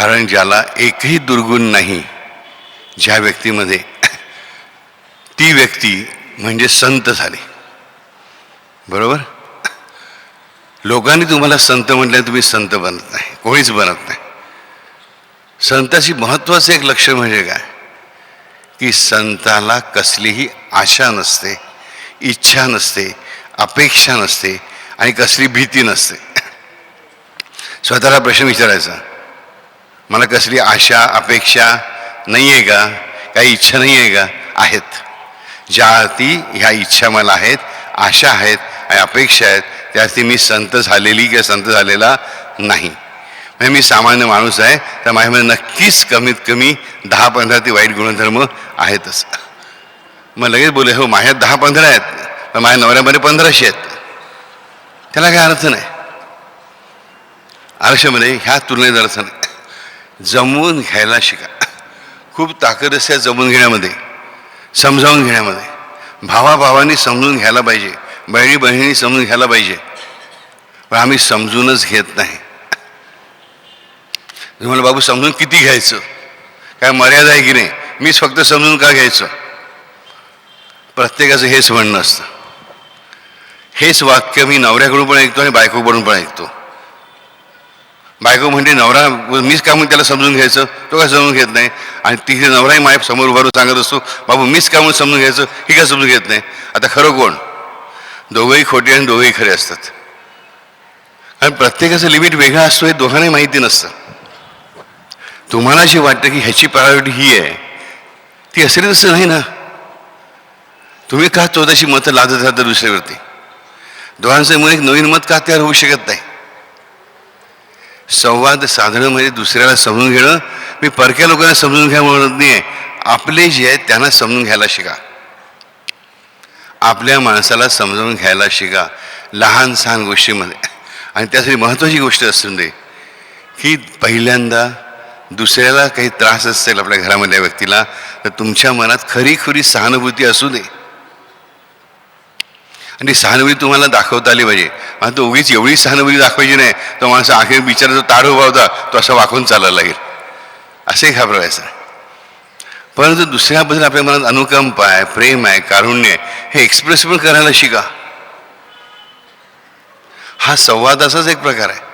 कारण ज्याला एकही दुर्गुण नाही ज्या व्यक्तीमध्ये ती व्यक्ती म्हणजे संत झाली. बरोबर? लोकांनी तुम्हाला संत म्हटलं तुम्ही संत बनत नाही कोणीच बनत नाही. संताची महत्त्वाचं एक लक्ष म्हणजे काय? की संताला कसलीही आशा नसते इच्छा नसते अपेक्षा नसते आणि कसली भीती नसते. स्वतःला प्रश्न विचारायचा मला कसली आशा अपेक्षा नाही आहे का? काही इच्छा नाही आहे का? आहेत. ज्या अर्थी ह्या इच्छा मला आहेत आशा आहेत आणि अपेक्षा आहेत त्या अर्थी मी संत झालेली किंवा संत झालेला नाही. म्हणजे मी सामान्य माणूस आहे तर माझ्यामध्ये नक्कीच कमीत कमी दहा पंधरा ते वाईट गुणधर्म आहेतच. मग लगेच बोले हो माझ्यात दहा पंधरा आहेत पण माझ्या नवऱ्यामध्ये पंधराशे आहेत. त्याला काय अर्थ नाही. आयुष्यामध्ये म्हणजे ह्या तुलनेत अर्थ नाही. जमवून घ्यायला शिका. खूप ताकद असते जमवून घेण्यामध्ये समजावून घेण्यामध्ये. भावाभावांनी समजून घ्यायला पाहिजे बहिणी बहिणी समजून घ्यायला पाहिजे. पण आम्ही समजूनच घेत नाही. तुम्हाला बाबू समजून किती घ्यायचं? काय मर्यादा आहे की नाही? मीच फक्त समजून का घ्यायचं? प्रत्येकाचं हेच म्हणणं असतं. हेच वाक्य मी नवऱ्याकडून पण ऐकतो आणि बायकोकडून पण ऐकतो. बायको म्हणते नवरा मीच का म्हणून त्याला समजून घ्यायचं? तो काय समजून घेत नाही. आणि तिथे नवराही माय समोर उभारून सांगत असतो बाबू मीच का म्हणून समजून घ्यायचं? ही काय समजून घेत नाही? आता खरं कोण? दोघंही खोटे आणि दोघंही खरे असतात. कारण प्रत्येकाचं लिमिट वेगळा असतो हे दोघांनाही माहिती नसतं. तुम्हाला जे वाटतं की ह्याची प्रायोरिटी ही आहे ती असली तसं नाही ना? तुम्ही का चौदाशी मतं लादत राहता दुसऱ्यावरती? दोघांचं मग एक नवीन मत का तयार होऊ शकत नाही? संवाद साधणं म्हणजे दुसऱ्याला समजून घेणं. मी परक्या लोकांना समजून घ्या म्हणत नाही आपले जे आहेत त्यांना समजून घ्यायला शिका. आपल्या माणसाला समजावून घ्यायला शिका. लहान सहान गोष्टीमध्ये. आणि त्यासाठी महत्त्वाची गोष्ट असून दे की पहिल्यांदा दुसऱ्याला काही त्रास असेल आपल्या घरामधल्या व्यक्तीला तर तुमच्या मनात खरी खरी सहानुभूती असू दे. आणि सहानुभूती तुम्हाला दाखवता आली पाहिजे. आणि तो उगीच एवढी सहानुभूती दाखवायची नाही. तो माणसं आखेर बिचारा जो उभा होता तो असा वाकून चालायला लागेल असे घाबरवायचं परंतु दुसऱ्याबद्दल आपल्या मनात अनुकंप आहे प्रेम आहे कारुण्य आहे हे एक्सप्रेस पण करायला शिका. हा संवादाचाच एक प्रकार आहे.